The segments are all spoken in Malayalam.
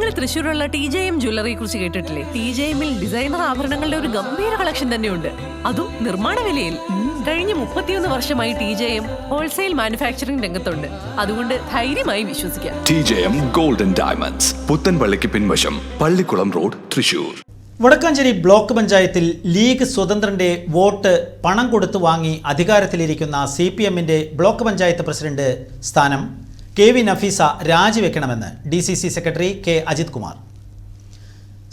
നിങ്ങൾ തൃശ്ശൂരുള്ള ടി ജെ എം ജ്വല്ലറിയെ കുറിച്ച് കേട്ടിട്ടില്ലേ? ടി ജെ എമ്മിൽ ഡിസൈനർ ആഭരണങ്ങളുടെ ഒരു ഗംഭീര കളക്ഷൻ തന്നെയുണ്ട്. അതും നിർമ്മാണ വിലയിൽ. കഴിഞ്ഞ മുപ്പത്തിയൊന്ന് വർഷമായി T J M wholesale manufacturing രംഗത്തുണ്ട്. അതുകൊണ്ട് ധൈര്യമായി വിശ്വസിക്കാം. T J M Golden Diamonds പുത്തൻപള്ളിക്ക് പിൻവശം പള്ളിക്കുളം റോഡ് തൃശൂർ വടക്കാഞ്ചേരി ബ്ലോക്ക് പഞ്ചായത്തിൽ ലീഗ് സ്വതന്ത്രന്റെ വോട്ട് പണം കൊടുത്തു വാങ്ങി അധികാരത്തിലിരിക്കുന്ന സി പി എമ്മിന്റെ ബ്ലോക്ക് പഞ്ചായത്ത് പ്രസിഡന്റ് സ്ഥാനം K V Nafeesa രാജിവെക്കണമെന്ന് D C C secretary K Ajith Kumar.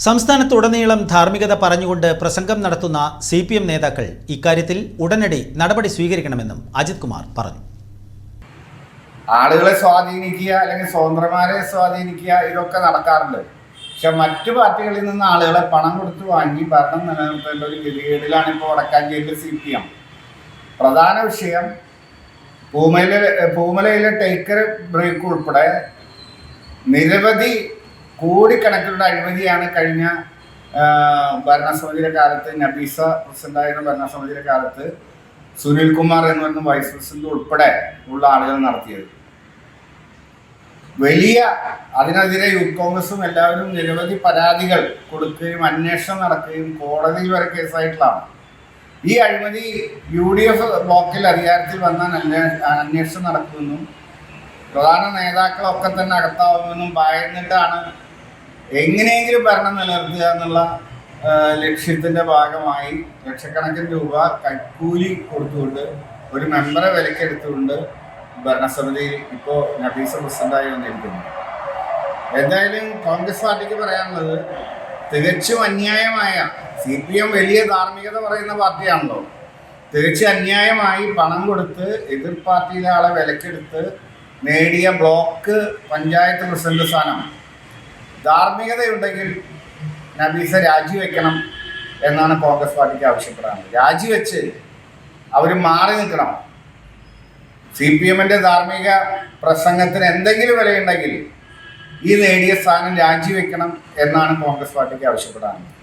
സംസ്ഥാനത്തുടനീളം ധാർമ്മികത പറഞ്ഞുകൊണ്ട് പ്രസംഗം നടത്തുന്ന സി പി എം നേതാക്കൾ ഇക്കാര്യത്തിൽ ഉടനടി നടപടി സ്വീകരിക്കണമെന്നും അജിത് കുമാർ പറഞ്ഞു. ആളുകളെ സ്വാധീനിക്കുക അല്ലെങ്കിൽ സ്വതന്ത്രമാരെ സ്വാധീനിക്കുക ഇതൊക്കെ നടക്കാറുണ്ട്. പക്ഷെ മറ്റു പാർട്ടികളിൽ നിന്ന് ആളുകളെ പണം കൊടുത്ത് വാങ്ങി ഭരണം നിലനിർത്തേണ്ട ഒരു ഗതികേടിലാണ് ഇപ്പോൾ വടക്കാഞ്ചേരിയിലെ സി പി എം. പ്രധാന വിഷയം പൂമലയിലെ പൂമലയിലെ ടേക്കർ ബ്രേക്ക് ഉൾപ്പെടെ നിരവധി കോടിക്കണക്കിലുള്ള അഴിമതിയാണ് കഴിഞ്ഞ ഭരണസമിതിയുടെ കാലത്ത് നബീസ പ്രസിഡന്റായിരുന്ന ഭരണസമിതിയുടെ കാലത്ത് സുനിൽ കുമാർ എന്ന് പറയുന്ന വൈസ് പ്രസിഡന്റ് ഉൾപ്പെടെ ഉള്ള ആളുകൾ നടത്തിയത്. വലിയ അതിനെതിരെ യൂത്ത് കോൺഗ്രസും എല്ലാവരും നിരവധി പരാതികൾ കൊടുക്കുകയും അന്വേഷണം നടക്കുകയും കോടതിയിൽ വരെ കേസായിട്ടുള്ളതാണ്. ഈ അഴിമതി യു ഡി എഫ് ബ്ലോക്കിൽ അധികാരത്തിൽ വന്നാൽ അന്വേ- അന്വേഷണം നടക്കുമെന്നും പ്രധാന നേതാക്കളൊക്കെ തന്നെ അകത്താവുമെന്നും ഭയന്നിട്ടാണ് എങ്ങനെയെങ്കിലും ഭരണം നിലനിർത്തുക എന്നുള്ള ലക്ഷ്യത്തിന്റെ ഭാഗമായി ലക്ഷക്കണക്കിന് രൂപ കൈക്കൂലി കൊടുത്തുകൊണ്ട് ഒരു മെമ്പറെ വിലക്കെടുത്തുകൊണ്ട് ഭരണസമിതി ഇപ്പോൾ നബീസ പ്രസിഡന്റായി വന്നിരിക്കുന്നു. എന്തായാലും കോൺഗ്രസ് പാർട്ടിക്ക് പറയാനുള്ളത് തികച്ചും അന്യായമായ സി പി എം വലിയ ധാർമ്മികത പറയുന്ന പാർട്ടിയാണല്ലോ. തികച്ചും അന്യായമായി പണം കൊടുത്ത് എതിർ പാർട്ടിയിലെ ആളെ വിലക്കെടുത്ത് നേടിയ ബ്ലോക്ക് പഞ്ചായത്ത് പ്രസിഡന്റ് സ്ഥാനം. ധാർമ്മികതയുണ്ടെങ്കിൽ നബീസ രാജിവെക്കണം എന്നാണ് കോൺഗ്രസ് പാർട്ടിക്ക് ആവശ്യപ്പെടാനുള്ളത്. രാജിവെച്ച് അവർ മാറി നിൽക്കണം. സി പി എമ്മിന്റെ ധാർമ്മിക പ്രസംഗത്തിന് എന്തെങ്കിലും വിലയുണ്ടെങ്കിൽ ഈ നേടിയ സ്ഥാനം രാജിവെക്കണം എന്നാണ് കോൺഗ്രസ് പാർട്ടിക്ക് ആവശ്യപ്പെടാനുള്ളത്.